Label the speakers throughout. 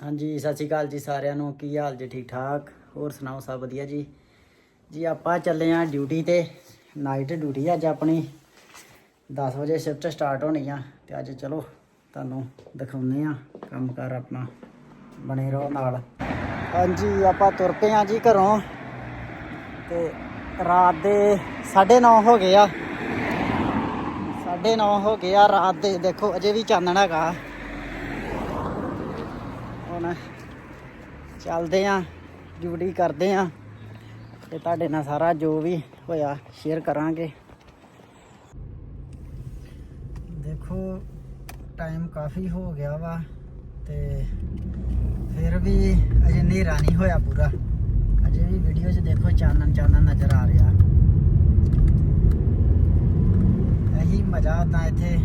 Speaker 1: ਹਾਂਜੀ, ਸਤਿ ਸ਼੍ਰੀ ਅਕਾਲ ਜੀ ਸਾਰਿਆਂ ਨੂੰ। ਕੀ ਹਾਲ ਜੀ? ਠੀਕ ਠਾਕ? ਹੋਰ ਸੁਣਾਓ, ਸਭ ਵਧੀਆ ਜੀ? ਜੀ, ਆਪਾਂ ਚੱਲੇ ਆਂ ਡਿਊਟੀ ਤੇ। ਨਾਈਟ ਡਿਊਟੀ ਅੱਜ ਆਪਣੀ। 10 ਵਜੇ ਸ਼ਿਫਟ ਸਟਾਰਟ ਹੋਣੀ ਆ ਤੇ ਅੱਜ ਚਲੋ ਤੁਹਾਨੂੰ ਦਿਖਾਉਂਦੇ ਆ ਕੰਮਕਾਰ ਆਪਣਾ ਬਣੇ ਰਹੋ ਨਾਲ। ਹਾਂਜੀ, ਆਪਾਂ ਤੁਰ ਪਏ ਆ ਜੀ ਘਰੋਂ ਤੇ ਰਾਤ ਦੇ 9:30 ਹੋ ਗਏ ਆ। 9:30 ਹੋ ਗਏ ਆ, ਰਾਤ ਦੇ ਦੇਖੋ ਅਜੇ ਵੀ ਚਾਨਣ ਹੈਗਾ। ਹੁਣ ਚੱਲਦੇ ਆਂ, ਡਿਊਟੀ ਕਰਦੇ ਆਂ ਤੇ ਤੁਹਾਡੇ ਨਾਲ ਸਾਰਾ ਜੋ ਵੀ ਹੋਇਆ ਸ਼ੇਅਰ ਕਰਾਂਗੇ। ਦੇਖੋ ਟਾਈਮ ਕਾਫੀ ਹੋ ਗਿਆ ਵਾ ਤੇ ਫਿਰ ਵੀ ਅਜੇ ਹਨੇਰਾ ਨਹੀਂ ਹੋਇਆ ਪੂਰਾ। ਅਜੇ ਵੀ ਵੀਡੀਓ 'ਚ ਦੇਖੋ ਚਾਨਣ ਚਾਨਣ ਨਜ਼ਰ ਆ ਰਿਹਾ। ਇਹੀ ਮਜ਼ਾ ਤਾਂ ਇੱਥੇ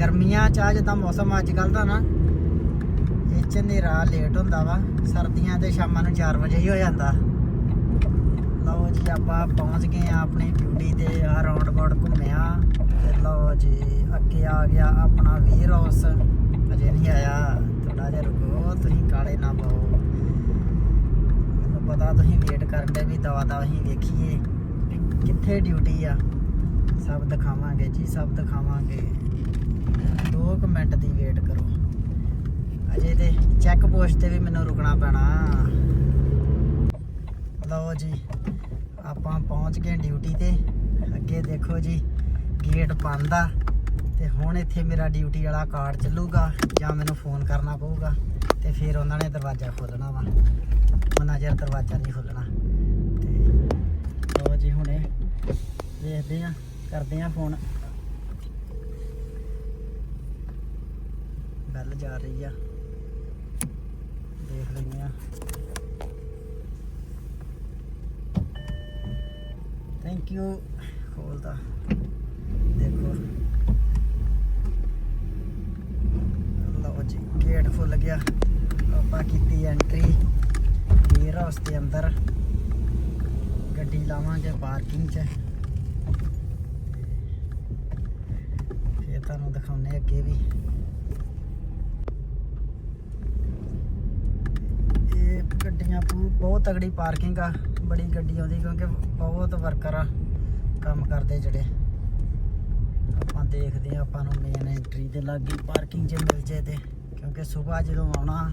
Speaker 1: ਗਰਮੀਆਂ 'ਚ ਆ ਜਿੱਦਾਂ ਮੌਸਮ ਅੱਜ ਕੱਲ ਦਾ ਨਾ ਇਹ 'ਚ ਹਨੇਰਾ ਲੇਟ ਹੁੰਦਾ ਵਾ, ਸਰਦੀਆਂ ਦੇ ਸ਼ਾਮਾਂ ਨੂੰ 4 ਵਜੇ ਹੀ ਹੋ ਜਾਂਦਾ। ਲਓ ਜੀ, ਆਪਾਂ ਪਹੁੰਚ ਗਏ ਆ ਆਪਣੀ ਡਿਊਟੀ ਤੇ ਆ ਰਾਉਂਡ ਅਬਾਊਟ ਘੁੰਮਿਆ ਤੇ ਲਓ ਜੀ, ਅੱਗੇ ਆ ਗਿਆ ਆਪਣਾ ਵੀਰ ਹਾਊਸ ਅਜੇ ਨਹੀਂ ਆਇਆ। ਥੋੜਾ ਜਿਹਾ ਰੁਕੋ, ਤੁਸੀਂ ਕਾਲੇ ਨਾ ਪਾਓ। ਮੈਨੂੰ ਪਤਾ ਤੁਸੀਂ ਵੇਟ ਕਰਨ ਦੇ ਵੀ ਦਵਾ ਦਵਾ ਹੀ ਵੇਖੀਏ ਵੀ ਕਿੱਥੇ ਡਿਊਟੀ ਆ। ਸਭ ਦਿਖਾਵਾਂਗੇ ਜੀ, ਸਭ ਦਿਖਾਵਾਂਗੇ। 2 ਮਿੰਟ ਦੀ ਵੇਟ ਕਰੋ। ਅਜੇ ਤੇ ਚੈੱਕ ਪੋਸਟ ਤੇ ਵੀ ਮੈਨੂੰ ਰੁਕਣਾ ਪੈਣਾ। ਲਓ ਜੀ, ਆਪਾਂ ਪਹੁੰਚ ਗਏ ਡਿਊਟੀ ਤੇ। ਅੱਗੇ ਦੇਖੋ ਜੀ ਗੇਟ ਬੰਦ ਆ। ਤੇ ਹੁਣ ਇੱਥੇ ਮੇਰਾ ਡਿਊਟੀ ਵਾਲਾ ਕਾਰਡ ਚੱਲੂਗਾ, ਜਾਂ ਮੈਨੂੰ ਫੋਨ ਕਰਨਾ ਪਊਗਾ। ਤੇ ਫਿਰ ਉਹਨਾਂ ਨੇ ਦਰਵਾਜ਼ਾ ਖੋਲਣਾ ਵਾ। ਉਹਨਾਂ ਚਿਰ ਦਰਵਾਜ਼ਾ ਨਹੀਂ ਖੋਲਣਾ। ਤੇ ਲਓ ਜੀ, ਹੁਣੇ ਵੇਖਦੇ ਆ ਕਰਦੇ ਆ ਫੋਨ ਬੈਲ ਜਾ ਰਹੀ ਆ। ਦੇਖ ਲੈਂਦੇ ਆ ਥੈਂਕ ਯੂ ਖੋਲਦਾ ਦੇਖੋ। ਲਓ ਜੀ ਗੇਟ ਖੁੱਲ ਗਿਆ। ਆਪਾਂ ਕੀਤੀ ਐਂਟਰੀ ਵੇਅਰ ਹਾਊਸ ਦੇ ਅੰਦਰ ਗੱਡੀ ਲਾਵਾਂਗੇ ਪਾਰਕਿੰਗ 'ਚ। ਫਿਰ ਤੁਹਾਨੂੰ ਦਿਖਾਉਣੇ ਅੱਗੇ ਵੀ ਇਹ ਗੱਡੀਆਂ ਪੂ- ਬਹੁਤ ਤਗੜੀ ਪਾਰਕਿੰਗ ਆ, ਬੜੀ ਗੱਡੀ ਆਉਂਦੀ ਕਿਉਂਕਿ ਬਹੁਤ ਵਰਕਰ ਆ ਕੰਮ ਕਰਦੇ ਜਿਹੜੇ। ਆਪਾਂ ਦੇਖਦੇ ਆ ਆਪਾਂ ਨੂੰ ਮੇਨ ਐਂਟਰੀ ਦੇ ਲਾਗੇ ਪਾਰਕਿੰਗ 'ਚ ਮਿਲ ਜੇ ਤੇ, ਕਿਉਂਕਿ ਸਵੇਰ ਜਦੋਂ ਆਉਣਾ,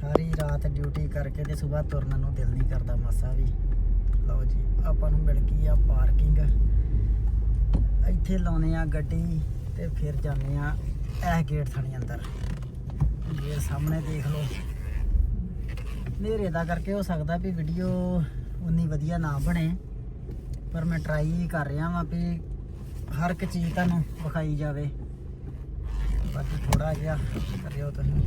Speaker 1: ਸਾਰੀ ਰਾਤ ਡਿਊਟੀ ਕਰਕੇ ਤੇ ਸਵੇਰ ਤੁਰਨ ਨੂੰ ਦਿਲ ਨਹੀਂ ਕਰਦਾ ਮਾਸਾ ਵੀ। ਲਓ ਜੀ, ਆਪਾਂ ਨੂੰ ਮਿਲ ਗਈ ਆ ਪਾਰਕਿੰਗ ਇੱਥੇ ਲਾਉਨੇ ਆ ਗੱਡੀ ਤੇ ਫਿਰ ਜਾਂਦੇ ਆ ਇਹ ਗੇਟ ਥਣੀ ਅੰਦਰ। ਇਹ ਸਾਹਮਣੇ ਦੇਖ ਲਓ। ਹਨੇਰੇ ਦਾ ਕਰਕੇ ਹੋ ਸਕਦਾ ਵੀ ਵੀਡੀਓ ਉਨੀ ਵਧੀਆ ਨਾ ਬਣੇ। ਪਰ ਮੈਂ ਟਰਾਈ ਕਰ ਰਿਹਾ ਵਾਂ ਵੀ ਹਰ ਇੱਕ ਚੀਜ਼ ਤੁਹਾਨੂੰ ਵਿਖਾਈ ਜਾਵੇ। ਬਾਕੀ ਥੋੜਾ ਜਿਹਾ ਕਰਿਓ ਤੁਸੀਂ।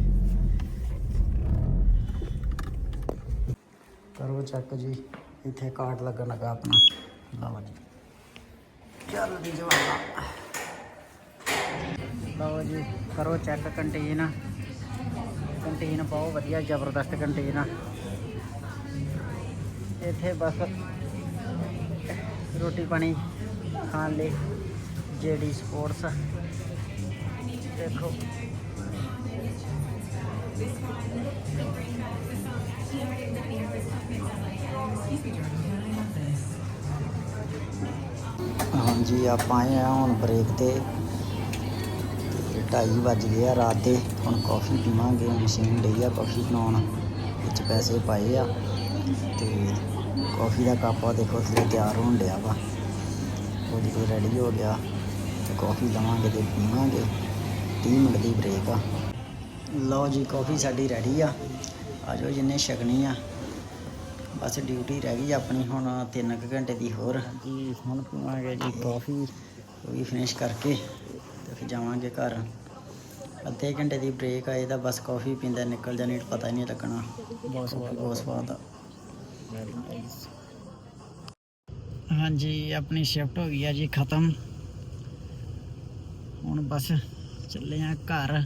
Speaker 1: ਕਰੋ ਚੈੱਕ ਜੀ, ਇੱਥੇ ਕਾਰਡ ਲੱਗਣ ਲੱਗਾ ਆਪਣਾ। ਲਓ ਜੀ। ਚੱਲ ਦੀ ਜਵਾਨਾ ਲਓ ਜੀ, ਕਰੋ ਚੈੱਕ ਕੰਟੀਨ ਕੰਟੀਨ ਬਹੁਤ ਵਧੀਆ ਜ਼ਬਰਦਸਤ ਕੰਟੀਨ ਆ। ਇੱਥੇ ਬਸ ਰੋਟੀ ਪਾਣੀ ਖਾਣ ਲਈ ਜੇਡੀ ਸਪੋਰਟਸ ਦੇਖੋ। ਹਾਂਜੀ, ਆਪਾਂ ਆਏ ਆ ਹੁਣ ਬ੍ਰੇਕ ਤੇ। ਢਾਈ ਵੱਜ ਗਏ ਆ ਰਾਤ ਦੇ। ਹੁਣ ਕਾਫੀ ਪੀਵਾਂਗੇ ਮਸ਼ੀਨ ਲਈ ਆ ਕਾਫੀ ਬਣਾਉਣ। ਵਿੱਚ ਪੈਸੇ ਪਾਏ ਆ। ਤੇ ਕਾਫੀ ਦਾ ਕੱਪ ਆ ਦੇਖੋ ਥੱਲੇ ਤਿਆਰ ਹੋਣ ਡਿਆ ਵਾ। ਉਹ ਜਦੋਂ ਰੈਡੀ ਹੋ ਗਿਆ ਤੇ ਕਾਫੀ ਲਵਾਂਗੇ ਤੇ ਪੀਵਾਂਗੇ। 30 ਮਿੰਟ ਦੀ ਬ੍ਰੇਕ ਆ। ਲਓ ਜੀ ਕਾਫੀ ਸਾਡੀ ਰੈਡੀ ਆ। ਆਜੋ ਜਿੰਨੇ ਛਕਣੀ ਆ। ਬਸ ਡਿਊਟੀ ਰਹਿ ਗਈ ਆਪਣੀ ਹੁਣ 3 ਘੰਟੇ ਦੀ ਹੋਰ। ਜੀ ਹੁਣ ਪੀਵਾਂਗੇ ਜੀ ਕਾਫੀ ਉਹ ਵੀ ਫਿਨਿਸ਼ ਕਰਕੇ। ਫਿਰ ਜਾਵਾਂਗੇ ਘਰ। ਅੱਧੇ ਘੰਟੇ ਦੀ ਬ੍ਰੇਕ ਆ ਇਹਦਾ ਬਸ ਕਾਫੀ ਪੀਂਦਾ ਨਿਕਲ ਜਾਣੀ ਪਤਾ ਹੀ ਨਹੀਂ ਲੱਗਣਾ। ਬਹੁਤ ਸਵਾਦ ਬਹੁਤ ਸਵਾਦ ਆ। ਹਾਂਜੀ ਆਪਣੀ ਸ਼ਿਫਟ ਹੋ ਗਈ ਆ ਜੀ ਖਤਮ। ਹੁਣ ਬਸ ਚੱਲੇ ਆ ਘਰ।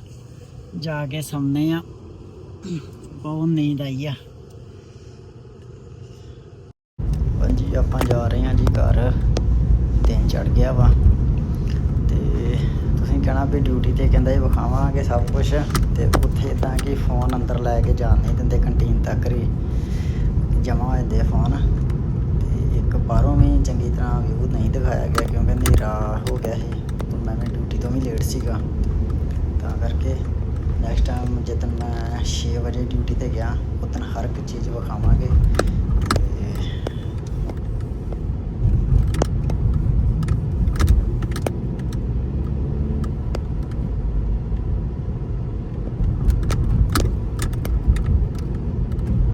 Speaker 1: ਜਾ ਕੇ ਸੌਂਦੇ ਆ। ਬਹੁਤ ਨੀਂਦ ਆਈ ਆ। ਹਾਂਜੀ ਆਪਾਂ ਜਾ ਰਹੇ ਹਾਂ ਜੀ ਘਰ। ਦਿਨ ਚੜ ਗਿਆ ਵਾ। ਤੇ ਕਹਿਣਾ ਵੀ ਡਿਊਟੀ ਤੇ ਕਹਿੰਦਾ ਜੀ ਵਿਖਾਵਾਂਗੇ ਸਭ ਕੁਝ ਤੇ ਉੱਥੇ ਤਾਂ ਕਿ ਫੋਨ ਅੰਦਰ ਲੈ ਕੇ ਜਾਣ ਨਹੀਂ ਦਿੰਦੇ ਕੰਟੀਨ ਤੱਕ ਹੀ ਜਮਾ ਹੋ ਜਾਂਦੇ ਫੋਨ ਤੇ ਇੱਕ ਬਾਹਰੋਂ ਵੀ ਚੰਗੀ ਤਰ੍ਹਾਂ ਵਿਊ ਨਹੀਂ ਦਿਖਾਇਆ ਗਿਆ ਕਿਉਂਕਿ ਹਨੇਰਾ ਹੋ ਗਿਆ ਸੀ ਤੇ ਮੈਂ ਵੀ ਡਿਊਟੀ ਤੋਂ ਵੀ ਲੇਟ ਸੀਗਾ। ਤਾਂ ਕਰਕੇ ਨੈਕਸਟ ਟਾਈਮ ਜਦੋਂ ਮੈਂ 6 ਵਜੇ ਡਿਊਟੀ ਤੇ ਗਿਆ ਉਦੋਂ ਹਰ ਇੱਕ ਚੀਜ਼ ਵਿਖਾਵਾਂਗੇ।